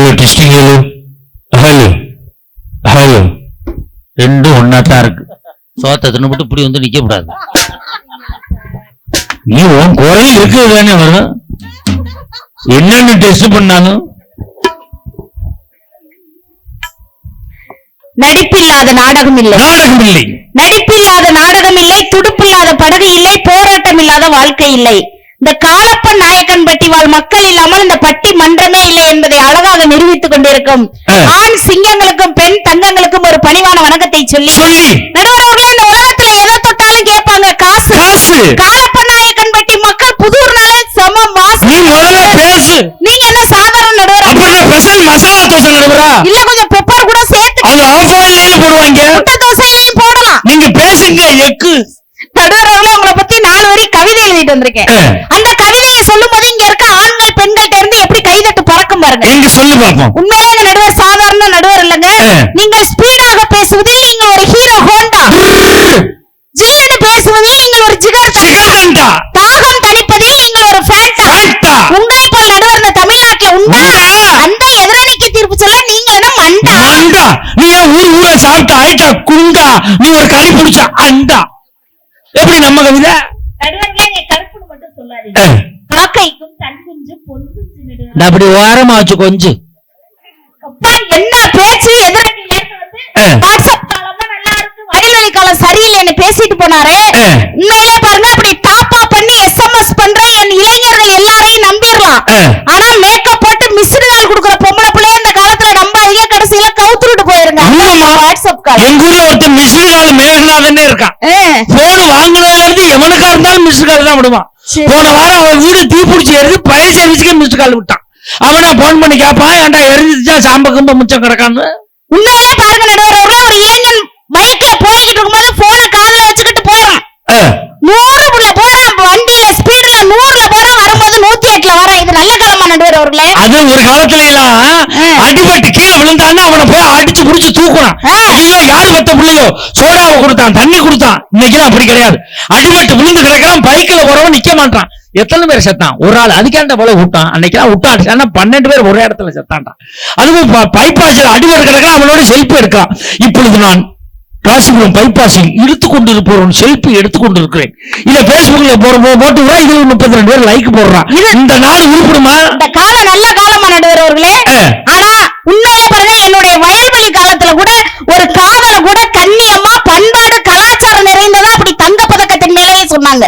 Hello testing hello hello hello ரெண்டும் ஒன்னா தான் இருக்கு. சோத்தை தின்னுபிட்டு இப்படி வந்து நிக்க கூடாது நீ உன் குரல் இருக்கிறது தானே வரும் என்னென்ன டெஸ்ட் பண்ணாலும்? நடிப்பில்லாத நாடகம் இல்லை நாடகம் இல்லை நடிப்பில்லாத நாடகம் இல்லை துடுப்பில்லாத படகு இல்லை போராட்டம் இல்லாத வாழ்க்கை இல்லை. இந்த காலப்பன் நாயக்கன் பட்டி வாழ் மக்கள் இல்லாமல் இந்த பட்டி மன்றமே இல்லை என்பதை அழகாக நிரூபித்துக் கொண்டிருக்கும். ஆண் சிங்கங்களுக்கும் பெண் தங்கங்களுக்கும் ஒரு பணிவான வணக்கத்தை சொல்லி நடுவர்களே இந்த உலகத்துல எதை தொட்டாலும் கேட்பாங்க காசு. காசு. காலப்பன் நாயக்கன் பட்டி மக்கள் புதூர்னாலே செம மாசு நீ முதல்ல பேசு நீங்க என்ன சாதாரண நடுவர் அப்புறம் ஸ்பெஷல் மசாலா தோசை நடுவரா இல்ல கொஞ்சம் பெப்பர் கூட சேர்த்து அது ஆஃப் ஆயிலையும் போடுவாங்க முட்டை தோசையிலையும் போடலாம் நீங்க பேசுங்க எக்கு நடுவர்களே உங்களை பத்தி நாலு வரி கவிதை எழுதிட்டு வந்திருக்கேன். அந்த கவிதையை சொல்லும் போது இங்க இருக்க ஆண்கள் பெண்கள்ட்ட இருந்து எப்படி கைதட்டு பறக்கும் பாருங்க. எங்க சொல்லு பாப்போம் உண்மையிலே இந்த நடுவர் சாதாரண நடுவர் இல்லைங்க. ஆ. நீங்கள் ஸ்பீடாக பேசுவதில் நீங்கள் ஒரு ஹீரோ ஹோண்டா. ஜில்லுன்னு பேசுவதில் நீங்கள் ஒரு ஜிகர் சிகர்தண்டா தாகம் தணிப்பதில் நீங்கள் ஒரு ஃபேண்டா. உங்களை போல் நடுவர் இந்த தமிழ்நாட்டுல உண்டா? அந்த எதிரணிக்கு தீர்ப்பு சொல்ல நீங்க என்ன மண்டா? மண்டா. நீ ஊர் ஊரா சாப்பிட்ட? ஆயிட்டா குண்டா. நீ ஒரு களி புடிச்ச அண்டா எப்படி நம்ம கவிதை நடுவர்களே நீ கருப்புன்னு மட்டும் சொல்லாதீங்க அஹ், காக்கைக்கும் தன் குஞ்சு பொன் குஞ்சு நடுவர் நான் அப்படி கொஞ்சம் அப்பா என்ன பேச்சு? காலமா சரியில்லைன்னு பேசிட்டு போனாரே. உண்மையிலே பாருங்க அப்படி டாப்பா பண்ணி எஸ்எம்எஸ் பண்ற என் இளைஞர்கள் எல்லாரையும் நம்பிடலாம். ஆனா மேக்கப் போட்டு மிஸ்டு கால் கொடுக்குற பொம்பளை பிள்ளைய இந்த காலத்துல நம்பாதீங்க. கடைசியில கவுத்துட்டு போயிருங்க. வாட்ஸ்அப் கால் எங்க ஊர்ல ஒருத்தன் மிஸ்டு கால் மேகநாதனே இருக்கான். போன் வாங்குனதுல இருந்து எவனுக்கா இருந்தாலும் மிஸ்டு கால் தான் விடுவான். போன வாரம் அவன் வீடு தீப்பிடிச்சு எரிஞ்சு பழைய சர்வீஸ்க்கே மிஸ்டு கால் விட்டான். அவனே போன் பண்ணி கேட்பான் ஏன்டா எரிஞ்சிச்சா சாம்ப கும்ப மிச்சம் கிடக்கான்னு? உண்மையிலே பாருங்க நடுவர் அவர்களே ஒரு இளைஞன் பைக்ல போய்கிட்டு இருக்கும்போது போனை காதுல வச்சுக்கிட்டு போறான். அஹ், நூறுல போறான் வண்டியில ஸ்பீடுல நூறுல போறான் வரும்போது நூத்தி எட்டுல வரான் இது நல்ல கிழமை நடுவர் அவர்களே அது ஒரு காலத்துல எல்லாம். அடிபட்டு கீழே விழுந்தான்னா அவனை போய் அடிச்சு புடிச்சு தூக்குறான். ஐயோ யாரு பெத்த பிள்ளையோ? சோடாவை கொடுத்தான் தண்ணி கொடுத்தான். இன்னைக்கு அப்படி கிடையாது. அடிபட்டு விழுந்து கிடக்கிறான் பைக்ல போறவன் நிக்க மாட்டான். எத்தனை பேர் செத்தான்? ஒரு ஆள். அதுக்காண்ட போல விட்டான். அன்னைக்கெல்லாம் விட்டான். ஆனா பன்னெண்டு பேர் ஒரே இடத்துல செத்தான்டா. அதுவும் பைபாஸில் அடிபட்டு கிடக்கிறான் அவனோட செல்ஃபி எடுக்கான் இப்பொழுது நான் காசிபுரம் பைபாஸில் இழுத்து கொண்டிருப்பவன் செல்ஃபி எடுத்துக் கொண்டிருக்கிறேன் இத பேஸ்புக்ல போற போட்டு விடா இது முப்பத்தி ரெண்டு பேர் லைக் போடுறான். இந்த நாள் உருப்பிடுமா? இந்த காலம் நல்ல காலமா நடுவர் அவர்களே ஆ. ஆனா உண்மையிலே பாருங்க என்னுடைய வயல்வெளி காலத்துல கூட ஒரு காதல கூட கண்ணியமா பண்பாடு கலாச்சாரம் நிறைந்ததா அப்படி தங்க பதக்கத்தின் மேலேயே சொன்னாங்க.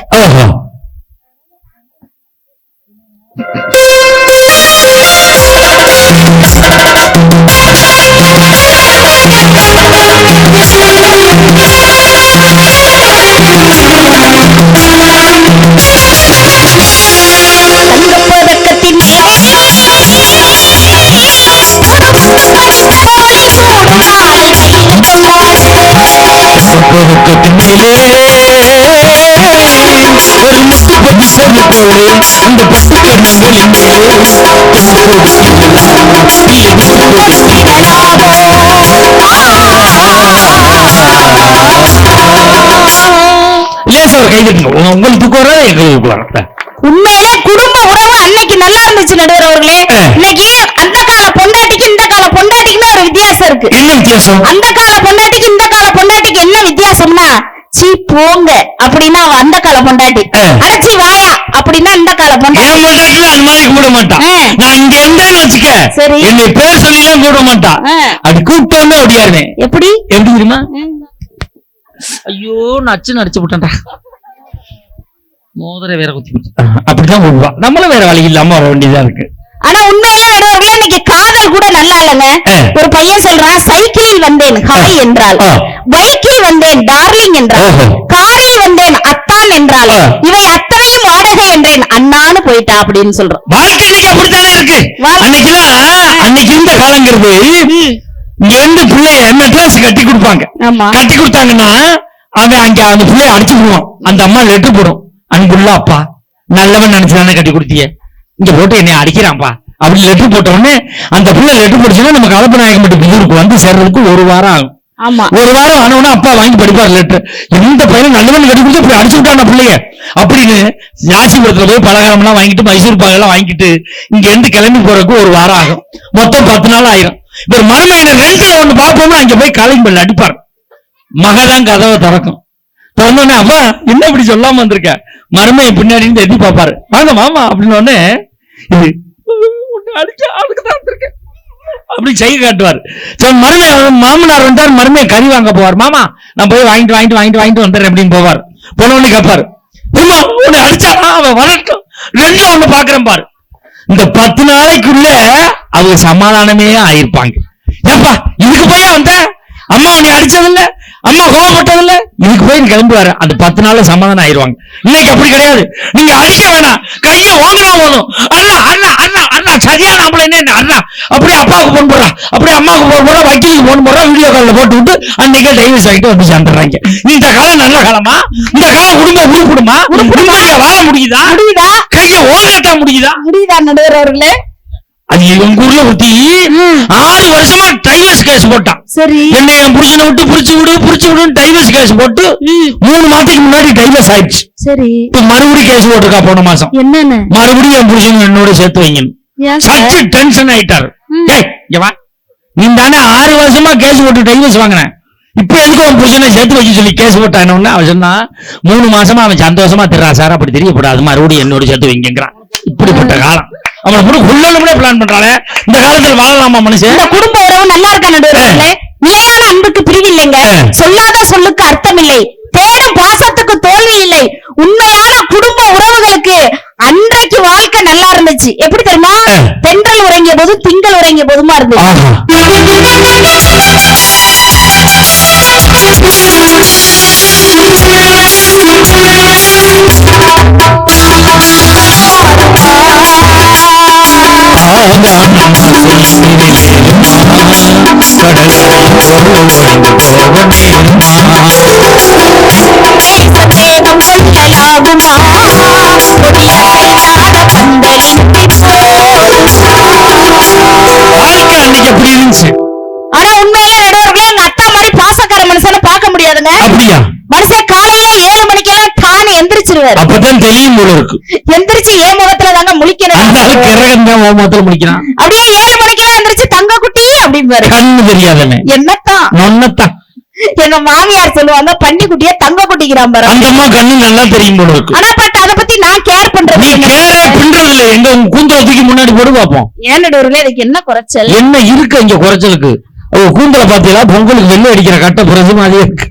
அந்த பட்டு பெண்களின் மேலே லேசா ஒரு கை தட்டுங்க உங்களுக்கு எங்களுக்கு வராது. உண்மையிலே குடும்ப உறவு அன்னைக்கு நல்லா இருந்துச்சு நடுவர் அவர்களே. இன்னைக்கு அந்த கால பொண்டாட்டிக்கு இந்த கால பொண்டாட்டிக்குன்னு ஒரு வித்தியாசம் இருக்கு. என்ன வித்தியாசம்? அந்த கால பொண்டாட்டிக்கு இந்த கால பொண்டாட்டிக்கு என்ன வித்தியாசம்னா போங்க. அப்படின்னா அவ அந்த கால பொண்டாட்டி. ஆ. அடைச்சி வாயா. அப்படின்னா இந்த கால பொண்டாட்டி. என் அந்த மாதிரி கூப்பிட மாட்டான். நான் இங்க இருந்தேன்னு வச்சுக்க. சரி. என்னை பேர் சொல்லி எல்லாம் கூப்பிட மாட்டான். அது கூப்பிட்டோன்னு ஓடியாருவேன் எப்படி? எப்படி தெரியுமா? ஐயோ நச்சு நடிச்சு விட்டேன்டா மோதிர வேற குத்தி. அப்படிதான் நம்மளும் வேற வழி இல்லாம வர வேண்டியதா இருக்கு. ஆனா உண்மையிலே காதல் கூட நல்லா இல்லைங்க. ஒரு பையன் சொல்றான் சைக்கிளில் வந்தேன் ஹாய் என்றால். பைக்கில் வந்தேன் டார்லிங் என்றால். காரில் வந்தேன் அத்தான் என்றால். இவை அத்தனையும் வாடகை என்றேன். அண்ணான்னு போயிட்டா அப்படின்னு சொல்றான் வாழ்க்கை இன்னைக்கு அப்படித்தானே இருக்கு? அன்னைக்கெல்லாம் அன்னைக்கு இருந்த காலங்கிறது இங்க இருந்து பிள்ளைய மெட்ராஸ் கட்டி கொடுப்பாங்க. கட்டி கொடுத்தாங்கன்னா அவன் அங்க அந்த பிள்ளைய அடிச்சு விடுவான் அந்த அம்மா லெட்டர் போடும். அன்புள்ள அப்பா நல்லவன் நினைச்சுதானே கட்டி கொடுத்திய இங்க போட்டு என்னை அடிக்கிறான்ப்பா அப்படி லெட்டர் போட்ட உடனே அந்த பிள்ளை லெட்டர் போட்டுச்சுன்னா நம்ம கலப்பநாயகம் மட்டும் புதூருக்கு வந்து சேர்றதுக்கு ஒரு வாரம் ஆகும். ஆமா. ஒரு வாரம் ஆனவனா அப்பா வாங்கி படிப்பார் லெட்டர் எந்த பையனும் நல்லவன் கட்டி இப்படி அடிச்சு விட்டான பிள்ளைய. அப்படின்னு ராசிபுரத்துல போய் பலகாரம்லாம் வாங்கிட்டு மைசூர் பாகெல்லாம் வாங்கிட்டு இங்க இருந்து கிளம்பி போறதுக்கு ஒரு வாரம் ஆகும். மொத்தம் பத்து நாள் ஆயிரும். இப்ப மருமையில ரெண்டுல ஒண்ணு பார்ப்போம்னா அங்க போய் காலிங் பெல் அடிப்பார். மகதான் கதவை திறக்கும். திறந்தோடனே அப்பா என்ன இப்படி சொல்லாம வந்திருக்க? மருமையை பின்னாடி இருந்து எட்டி பார்ப்பாரு. வாங்க மாமா அப்படின்னு உடனே தான் அப்படி செய்ய காட்டுவார். சரி மருமை மாமனார் வந்தார் மருமையை கறி வாங்க போவார். மாமா நான் போய் வாங்கிட்டு வாங்கிட்டு வாங்கிட்டு வாங்கிட்டு வந்துடுறேன் அப்படின்னு போவார். போன உடனே கேட்பாரு அம்மா உன்னை அடிச்சானா அவன் வளர்க்கும் ரெண்டும் ஒண்ணு பாக்குறேன் பாரு. இந்த பத்து நாளைக்குள்ள அவங்க சமாதானமே ஆயிருப்பாங்க. ஏப்பா இதுக்கு போய் வந்த? அம்மா நீ அடிச்சதில்ல அம்மா கோவப்பட்டதில்ல. இதுக்கு போய் கிளம்புவாரு அந்த பத்து நாள்ல சமாதானம் ஆயிருவாங்க இன்னைக்கு அப்படி கிடையாது. நீங்க அடிக்க வேணாம். கையை ஓங்கினா போதும். அண்ணா அண்ணா அண்ணா அண்ணா சரியா நம்மள என்ன? அண்ணா அப்படியே அப்பாவுக்கு போன் போடுறா. அப்படியே அம்மாவுக்கு போன் போடுறா. வக்கீலுக்கு போன் போடுறா. வீடியோ காலில் போட்டு விட்டு அன்னைக்கே டைவர்ஸ் ஆகிட்டு வந்து சேர்ந்துடுறாங்க. இந்த காலம் நல்ல காலமா? இந்த காலம் குடும்பம் உருப்பிடுமா? உருப்பிடுமா? வாழ முடியுதா? முடியுதா? கையை ஓங்கட்டா முடியுதா? முடியுதா நடுவர் அவர்களே? அது எங்க ஊர்ல ஒருத்தி ஆறு வருஷமா டைவர்ஸ் கேஸ் போட்டான். சரி. என்னை என் புருஷனை விட்டு புடிச்சு விடு புடிச்சு விடுன்னு டைவர்ஸ் கேஸ் போட்டு மூணு மாசத்துக்கு முன்னாடி டைவர்ஸ் ஆயிடுச்சு. சரி. இப்ப மறுபடியும் கேஸ் போட்டிருக்கா போன மாசம்? என்னன்னு? மறுபடியும் என் புருஷன் என்னோட சேர்த்து வைங்கன்னு. சார் சச்சு டென்ஷன் ஆயிட்டாரு. ஏய் நீ தானே ஆறு வருஷமா கேஸ் போட்டு டைவர்ஸ் வாங்கின. இப்ப எதுக்கு உன் புருஷனை சேர்த்து வைக்க சொல்லி கேஸ் போட்டானு அவன் சொன்னான். மூணு மாசமா அவன் சந்தோஷமா திர்றான் சார் அப்படி தெரியக்கூடாது. மறுபடியும் என்னோட சேர்த்து வைங்கிறான் இப்படிப்பட்ட காலம். அவனை கூட உள்ளே பிளான் பண்றாளே. இந்த காலத்துல வாழலாமா மனுஷன்? இந்த குடும்ப உறவு நல்லா இருக்கா நடுவர்? அவர்களே நிலையான அன்புக்கு பிரிவு இல்லைங்க. சொல்லாத சொல்லுக்கு அர்த்தம் இல்லை தேடும் பாசத்துக்கு தோல்வி இல்லை உண்மையான குடும்ப உறவுகளுக்கு அன்றைக்கு வாழ்க்கை நல்லா இருந்துச்சு. எப்படி தெரியுமா. பெண்கள் உறங்கிய போது திங்கள் உறங்கிய போதுமா இருந்துச்சு. ஆனா உண்மையிலே நடுவர்களே எங்க அத்தா மாதிரி பாசக்கார மனுஷனை பார்க்க முடியாதுங்க. அப்படியா? மனுஷன் காலையில ஏழு மணிக்கெல்லாம் தான் எந்திரிச்சிருவாரு. அப்பதான் தெரியும் போல இருக்கு. எந்திரிச்சு ஏன் முகத்துல தாங்க முழிக்கணும் அந்த ஆளு கிரகம் தான் அப்படியே ஏழு மணிக்கெல்லாம் எந்திரிச்சு அப்படிம்பாரு கண்ணு தெரியாதவன். என்னத்தான் நொன்னத்தான் எங்க மாமியார் சொல்லுவாங்க பன்னி குட்டிய தங்க குட்டிக்கிறான் பாரு. அந்த அம்மா கண்ணு நல்லா தெரியும் போல இருக்கு. ஆனா பட் அத பத்தி நான் கேர் பண்றது நீ இல்லைங்க. கேரே பின்றது இல்ல எங்க உங்க கூந்தல தூக்கி முன்னாடி போடு பாப்போம். ஏன் நடுவர்களே இதுக்கு என்ன குறைச்சல்? என்ன இருக்கு இங்க குறைச்சலுக்கு? கூந்தல பாத்தீங்களா பொங்கலுக்கு வெள்ளை அடிக்கிற கட்ட புரசு மாதிரியே இருக்கு.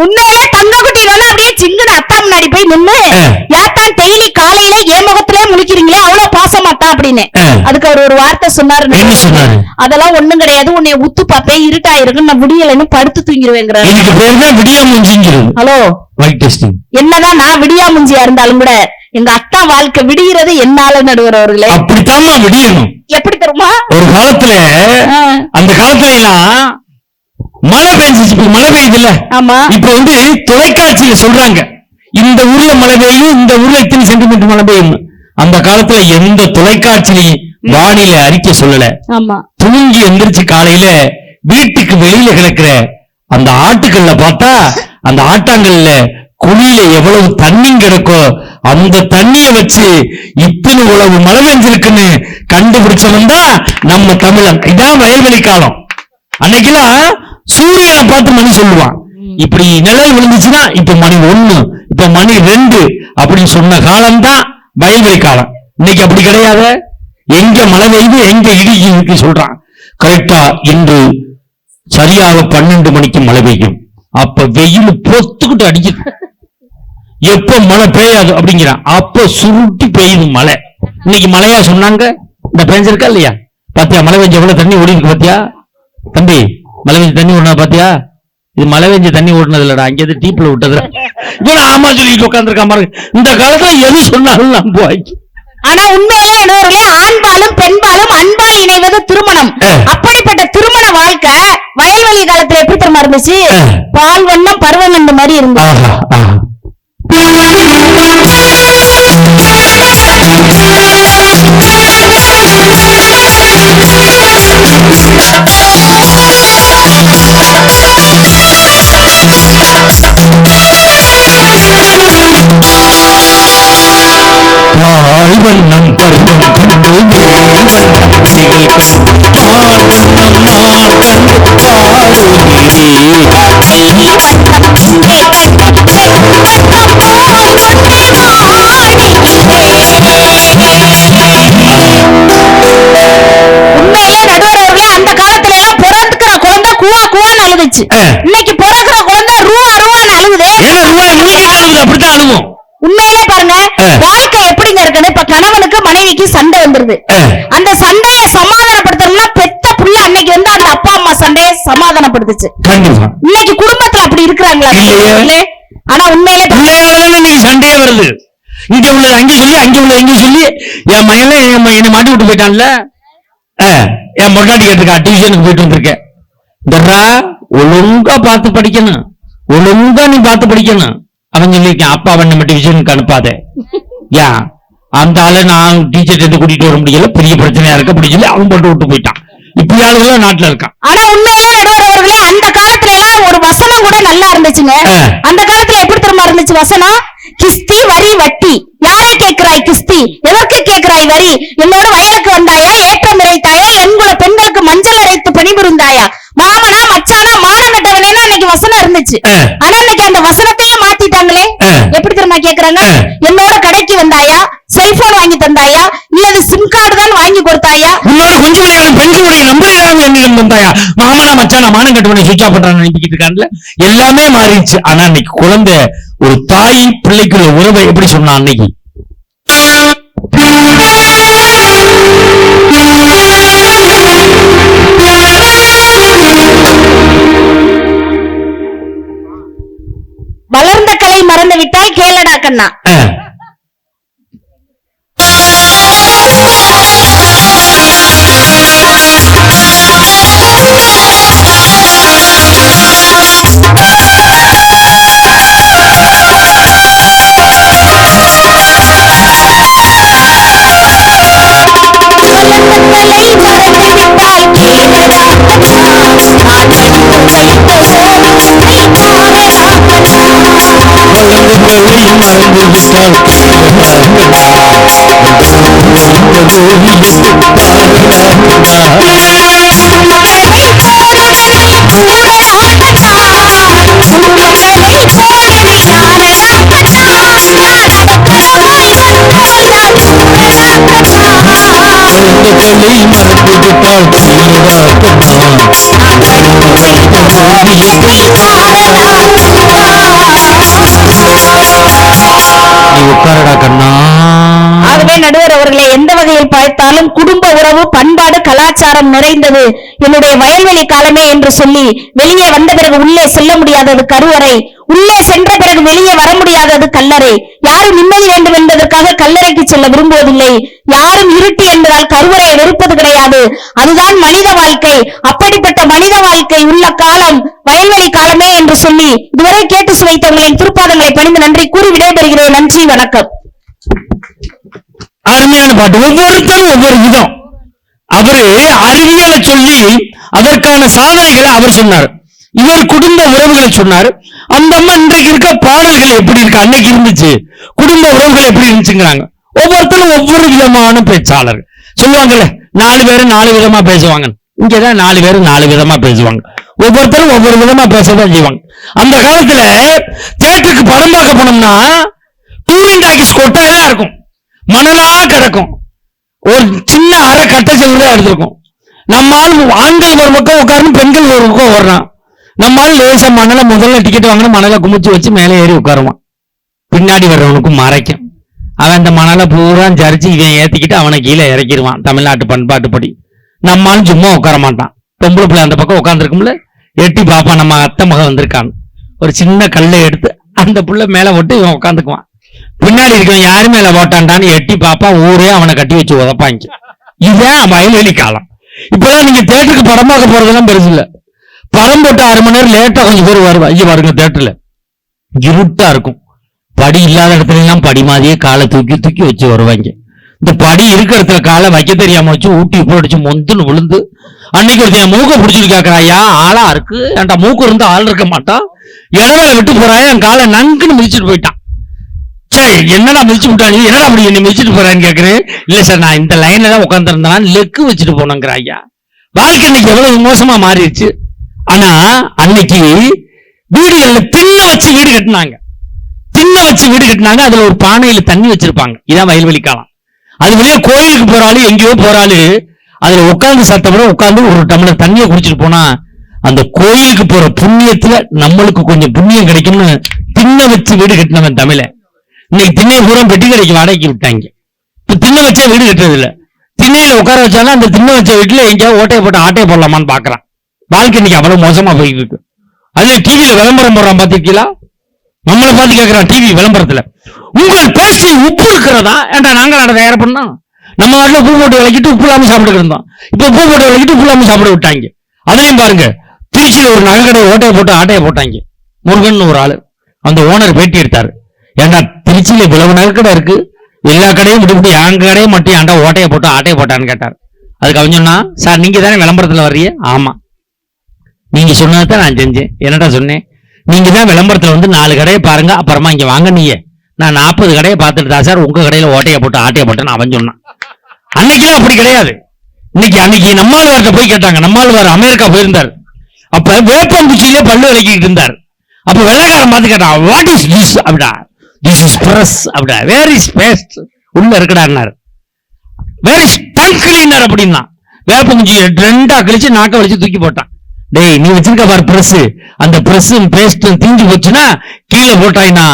உண்மையிலே தங்க குட்டி வேணா அப்படியே சிங்குன்னு அத்தா முன்னாடி போய் நின்னு ஆ. யாத்தான் டெய்லி காலையில ஏன் முழிக்கிறீங்களே அவ்வளவு பாசமாட்டா அப்படின்னு. அதுக்கு அவர் ஒரு வார்த்தை சொன்னாரு. அதெல்லாம் ஒண்ணும் கிடையாது உன்னை உத்து பார்ப்பேன் இருட்டாயிருக்கு நான் விடியலைன்னு படுத்து விடியாமூஞ்சிங்கிறது. ஹலோ. என்னதான் நான் விடியா முஞ்சியா இருந்தாலும் கூட எங்க அத்தா வாழ்க்கை விடிகிறது என்னால நடுவர் அவர்களே. அப்படித்தாம்மா விடியணும். எப்படி தெரியுமா? ஒரு காலத்துல அந்த காலத்துல எல்லாம் மழை பெஞ்சிச்சு இப்ப மழை பெய்யுதுல்ல? ஆமா. இப்ப வந்து தொலைக்காட்சியில சொல்றாங்க இந்த ஊர்ல மழை பெய்யும் இந்த ஊர்ல இத்தனை சென்டிமீட்டர் மழை பெய்யும் அந்த காலத்துல எந்த தொலைக்காட்சியிலையும் வானிலை அறிக்கை சொல்லல. துணிஞ்சு எந்திரிச்சு காலையில வீட்டுக்கு வெளியில கிடக்குற அந்த ஆட்டுக்கல்ல பார்த்தா அந்த ஆட்டாங்கல்ல குழியில எவ்வளவு தண்ணி கிடக்கோ அந்த தண்ணிய வச்சு இத்தனை உழவு மழை பெஞ்சிருக்குன்னு கண்டுபிடிச்சவன் தான் நம்ம தமிழன். இதான் வயல்வெளி காலம். அன்னைக்கெல்லாம் சூரியனை பார்த்து மணி சொல்லுவான். இப்படி நிழல் விழுந்துச்சுன்னா இப்ப மணி ஒண்ணு இப்ப மணி ரெண்டு அப்படின்னு சொன்ன காலம் தான் வயல்வெளி காலம். இன்னைக்கு அப்படி கிடையாது. எங்க மழை பெய்யுது எங்க இடிக்கு சொல்றான். கரெக்டா இன்று சரியாக பன்னெண்டு மணிக்கு மழை பெய்யும். அப்ப வெயில் பொத்துக்கிட்டு அடிக்குது. எப்ப மழை பெய்யாது அப்படிங்கிறான். அப்ப சுருட்டி பெய்யுது மழை. இன்னைக்கு மழையா சொன்னாங்க? இந்த பெஞ்சிருக்கா இல்லையா? பாத்தியா மழை பெஞ்ச எவ்வளவு தண்ணி ஓடி இருக்கு பாத்தியா? தம்பி மழை பெஞ்ச தண்ணி ஓடா பாத்தியா? இது மழை பெஞ்ச தண்ணி ஓடினது இல்லடா அங்க எது டீப்ல விட்டது. இவன் ஆமா சொல்லிட்டு உட்காந்துருக்கான் பாருங்க. இந்த காலத்துல எது சொன்னாலும் நம்புவாங்க ஆனா உண்மையிலே நடுவர்களே ஆண்பாலும் பெண்பாலும் அன்பால் இணைவது திருமணம். அப்படிப்பட்ட திருமண வாழ்க்கை வயல்வெளி காலத்துல எப்படி தெரியுமா இருந்துச்சு. பால் வண்ணம் பருவம் இந்த மாதிரி இருந்துச்சு. உண்மையிலே நடுவர் அவர்களே அந்த காலத்துல எல்லாம் பிறந்துக்கிற குழந்தை குவா குவான்னு அழுதுச்சு ஆ. இன்னைக்கு பிறக்கிற குழந்தை ரூவா ரூவான்னு அழுகுதே ஏன்னா ரூபா இன்னைக்கு அழுகுது அப்படித்தான் அழுகும் உண்மையிலே பாருங்க ஆ. வாழ்க்கை எப்படிங்க இருக்குது இப்ப கணவனுக்கு மனைவிக்கு சண்டை வந்துருது ஆ. அந்த சண்டையை சமாதானப்படுத்தணும்னா பெத்த புள்ள அன்னைக்கு வந்து அந்த அப்பா அம்மா சண்டையை சமாதானப்படுத்துச்சு இன்னைக்கு குடும்பத்துல அப்படி இருக்கிறாங்களா. ஆனா உண்மையிலே சண்டையே வருது. இங்க உள்ளது அங்க சொல்லி அங்க உள்ளது இங்க சொல்லி. என் மயன்ல என்னை மாட்டி விட்டு போயிட்டான்ல. என் பொண்டாட்டி கேட்டிருக்கா டியூஷனுக்கு போயிட்டு வந்திருக்கேன். ஒழுங்கா பார்த்து படிக்கணும். ஒழுங்கா நீ பார்த்து படிக்கணும். அவன் சொல்லியிருக்கேன் அப்பா அவன் நம்ம டியூஷனுக்கு அனுப்பாதே. யா அந்த ஆளை நான் டீச்சர் எடுத்து கூட்டிட்டு வர முடியல பெரிய பிரச்சனையா இருக்க அப்படி சொல்லி அவன் போட்டு விட்டு போயிட்டான். இப்படி ஆளுகளும் நாட்டுல இருக்கான் ஆனா உண்மையிலே நடுவர் அவர்களே அந்த காலத்துல எல்லாம் ஒரு வசனம் கூட நல்லா இருந்துச்சுங்க. அந்த காலத்துல எப்படி தெரியுமா இருந்துச்சு வசனம்? கிஸ்தி வரி வட்டி. யாரை கேட்கிறாய் கிஸ்தி? எதற்கு கேட்கிறாய் வரி? என்னோட வயலுக்கு வந்தாயா? ஏற்றம் இறைத்தாயா? என்குல பெண்களுக்கு மஞ்சள் அரைத்து பணிபுரிந்தாயா? மாமனா மச்சானா மான நட்டவனேன்னு அன்னைக்கு வசனம் இருந்துச்சு ஆ. ஆனா இன்னைக்கு அந்த வசனத்தையே மாத்திட்டாங்களே ஆ. எப்படி தெரியுமா கேக்குறாங்க ஆ. என்னோட கடைக்கு வந்தாயா செல்போன் வாங்கி தந்தாயா இல்லது சிம் கார்டு தான் வாங்கி கொடுத்தாயா முன்னாடி கொஞ்சம் நேரம் பெண்களுடைய நம்பர் இல்லாம என்னிடம் வந்தாயா மாமனா மச்சானா மானம் கட்டுவனை சுவிட்ச் ஆஃப் பண்றான்னு நினைக்கிட்டு இருக்கான்ல எல்லாமே மாறிடுச்சு. ஆனா அன்னைக்கு குழந்தை ஒரு தாய் பிள்ளைக்குள்ள உறவை எப்படி சொன்னா அன்னைக்கு? வளர்ந்த கலை மறந்து விட்டால் கேளடா கண்ணா. கலை மறந்து விட்டால் நீ உட்காரடா கண்ணா. நடுவர் அவர்களை எந்த வகையில் பார்த்தாலும் குடும்ப உறவு பண்பாடு கலாச்சாரம் நிறைந்தது. என்னுடைய வயல்வெளி காலமே என்று சொல்லி வெளியே வந்த பிறகு உள்ளே செல்ல முடியாதது கருவறை. உள்ளே சென்ற பிறகு வெளியே வர முடியாதது கல்லறை. யாரும் நிம்மதி வேண்டும் என்பதற்காக கல்லறைக்கு செல்ல விரும்புவதில்லை. யாரும் இருட்டு என்பதால் கருவறையை வெறுப்பது கிடையாது. அதுதான் மனித வாழ்க்கை. அப்படிப்பட்ட மனித வாழ்க்கை உள்ள காலம் வயல்வெளி காலமே என்று சொல்லி இதுவரை கேட்டு சுவைத்தவர்களின் திருப்பாதங்களை பணிந்து நன்றி கூறி விடைபெறுகிறேன். நன்றி வணக்கம். அருமையான பாட்டு. ஒவ்வொருத்தரும் ஒவ்வொரு விதம். அவரு அறிவியலை சொல்லி அதற்கான சாதனைகளை அவர் சொன்னார். இவர் குடும்ப உறவுகளை சொன்னார். அந்த அம்மா இன்றைக்கு இருக்க பாடல்கள் எப்படி இருக்கு? அன்னைக்கு இருந்துச்சு. குடும்ப உறவுகள் எப்படி இருந்துச்சுங்கிறாங்க. ஒவ்வொருத்தரும் ஒவ்வொரு விதமான பேச்சாளர். சொல்லுவாங்கல்ல நாலு பேரும் நாலு விதமா பேசுவாங்க. இங்கதான் நாலு பேரும் நாலு விதமா பேசுவாங்க. ஒவ்வொருத்தரும் ஒவ்வொரு விதமா பேசதான் செய்வாங்க. அந்த காலத்துல தியேட்டருக்கு படம் பார்க்க போனோம்னா டூரிங் டாக்கிஸ் கொட்டையா இருக்கும். மணலா கிடக்கும். ஒரு சின்ன அரை கட்டை செல்லுதான் எடுத்திருக்கும். நம்மால் ஆண்கள் ஒரு பக்கம் உட்காரணும் பெண்கள் ஒரு பக்கம் ஓடுறான் நம்மால் லேசா மணலை முதல்ல டிக்கெட் வாங்கணும் மணலை குமிச்சு வச்சு மேலே ஏறி உட்காருவான். பின்னாடி வர்றவனுக்கும் மறைக்கும். அவன் அந்த மணலை பூரா ஜரிச்சு இவன் ஏத்திக்கிட்டு அவனை கீழே இறக்கிடுவான். தமிழ்நாட்டு பண்பாட்டுப்படி நம்மாலும் சும்மா உட்கார மாட்டான். பொம்பளை பிள்ளை அந்த பக்கம் உட்காந்துருக்கும்ல எட்டி பாப்பா நம்ம அத்தை மகன் வந்திருக்கான். ஒரு சின்ன கல்லை எடுத்து அந்த புள்ள மேல போட்டு இவன் உட்காந்துக்குவான் முன்னாடி இருக்கவன் யாரு மேல போட்டான்டான்னு எட்டி பாப்பா ஊரே அவனை கட்டி வச்சு உதப்பாங்க. இதுதான் வயல்வெளி காலம் இப்பெல்லாம் நீங்க தேட்டருக்கு படம் பார்க்க போறதெல்லாம் பெருசு இல்ல. படம் போட்டு அரை மணி நேரம் லேட்டா கொஞ்சம் பேர் வருவா. இங்க வருங்க தேட்டர்ல இருட்டா இருக்கும். படி இல்லாத இடத்துல எல்லாம் படி மாதிரியே காலை தூக்கி தூக்கி வச்சு வருவாங்க. இந்த படி இருக்கிற இடத்துல காலை வைக்க தெரியாம வச்சு ஊட்டி போடிச்சு அடிச்சு மொந்துன்னு விழுந்து அன்னைக்கு ஒருத்தன் மூக்க பிடிச்சிட்டு கேக்குறாயா ஆளா இருக்கு. ஏன்டா மூக்கு இருந்து ஆள் இருக்க மாட்டான் இடவேளை விட்டு போறாயா? என் காலை நங்குன்னு மிதிச்சிட்டு போயிட்டான். சரி என்னடா மிதிச்சு விட்டாங்க என்னடா அப்படி என்ன மிதிச்சுட்டு போறான்னு கேக்குறேன்? இல்ல சார் நான் இந்த லைன்ல தான் உட்காந்துருந்தேன் லெக்கு வச்சுட்டு போனோங்கிற ஐயா. வாழ்க்கை இன்னைக்கு எவ்வளவு மோசமா மாறிடுச்சு? ஆனா அன்னைக்கு வீடுகள்ல தின்ன வச்சு வீடு கட்டினாங்க. திண்ண வச்சு வீடு கட்டினாங்க அதுல ஒரு பானையில தண்ணி வச்சிருப்பாங்க. இதான் வயல்வெளி காலம் அது வெளியே கோயிலுக்கு போறாளு எங்கேயோ போறாளு அதுல உட்கார்ந்து சத்தப்பட உட்காந்து ஒரு டம்ளர் தண்ணியை குடிச்சிட்டு போனா அந்த கோயிலுக்கு போற புண்ணியத்துல நம்மளுக்கு கொஞ்சம் புண்ணியம் கிடைக்கும்னு தின்ன வச்சு வீடு கட்டினவன் தமிழை இன்னைக்கு திண்ணை பூரா பெட்டி கடைக்கு வாடகைக்கு விட்டாங்க. இப்ப திண்ணை வச்சா வீடு கட்டுறது இல்ல திண்ணையில உட்கார வச்சாலும் அந்த திண்ணை வச்ச வீட்டுல எங்கேயாவது ஓட்டையை போட்டு ஆட்டையை போடலாமான்னு பாக்குறான். வாழ்க்கை இன்னைக்கு அவ்வளவு மோசமா போயிட்டு இருக்கு. அதுல டிவியில விளம்பரம் போடுறான் பாத்திருக்கீங்களா? நம்மளை பார்த்து கேட்கிறான் டிவி விளம்பரத்துல. உங்கள் பேஸ்டில் உப்பு இருக்கிறதா? ஏன்டா நாங்கள் நட தயார் பண்ணோம்? நம்ம நாட்டில் பூ போட்டு விளக்கிட்டு உப்பு இல்லாமல் சாப்பிட்டு இருந்தோம். இப்போ பூ போட்டு விளக்கிட்டு உப்பு இல்லாமல் சாப்பிட விட்டாங்க. அதையும் பாருங்க. திருச்சியில் ஒரு நகைக்கடை ஓட்டையை போட்டு ஆட்டையை போட்டாங்க. முருகன் ஒரு ஆள். அந்த ஓனர் பேட்டி எடுத்தாரு. ஏன்டா திருச்சியில இவ்வளவு கடை இருக்கு. எல்லா கடையும் விட்டு விட்டு என் கடையும் மட்டும் ஏன்டா ஓட்டையை போட்டு ஆட்டையை போட்டான்னு கேட்டார். அதுக்கு அவன் சொன்னா சார் நீங்க தானே விளம்பரத்துல வர்றீங்க? ஆமா. நீங்க சொன்னதான் நான் செஞ்சேன். என்னடா சொன்னேன்? நீங்க தான் விளம்பரத்துல வந்து நாலு கடையை பாருங்க அப்புறமா இங்க வாங்க நீங்க நான் நாற்பது கடையை பார்த்துட்டு தான் சார் உங்க கடையில ஓட்டையை போட்டு ஆட்டையை போட்டேன்னு அவன் சொன்னான். அன்னைக்கெல்லாம் அப்படி கிடையாது. இன்னைக்கு அன்னைக்கு நம்மாழ்வார்கிட்ட போய் கேட்டாங்க. நம்மாழ்வார் அமெரிக்கா போயிருந்தார். அப்ப வேப்பங்குச்சியிலே பல்லு விளக்கிட்டு இருந்தார். அப்ப வெள்ளைக்காரன் பார்த்து கேட்டான் வாட் இஸ் திஸ் அப்படிடா திஸ் இஸ் பிரஸ் அப்படிடா வேர் இஸ் பேஸ்ட் உள்ள இருக்கடான்னாரு வேர் இஸ் டங் கிளீனர் அப்படின்னா வேப்பங்குச்சி ரெண்டா கழிச்சு நாக்க வலிச்சு தூக்கி போட்டான். டேய் நீ வச்சிருக்க பாரு பிரஸ் அந்த பிரஸ்ஸும் பேஸ்டும் தீஞ்சு போச்சுன்னா கீழே போட்டாய்னா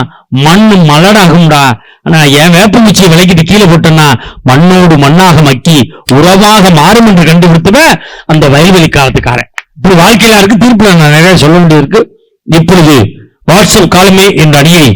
மண்ணு மலடாகும்டா ஆனா என் வேப்பங்குச்சியை விளக்கிட்டு கீழே போட்டேன்னா மண்ணோடு மண்ணாக மக்கி உறவாக மாறும் என்று கண்டுபிடித்தவன் அந்த வயல்வெளி காலத்துக்காரன். இப்படி வாழ்க்கையில இருக்கு தீர்ப்புல நான் நிறைய சொல்ல வேண்டியிருக்கு. இப்பொழுது வாட்ஸ்அப் காலமே என்ற அணியை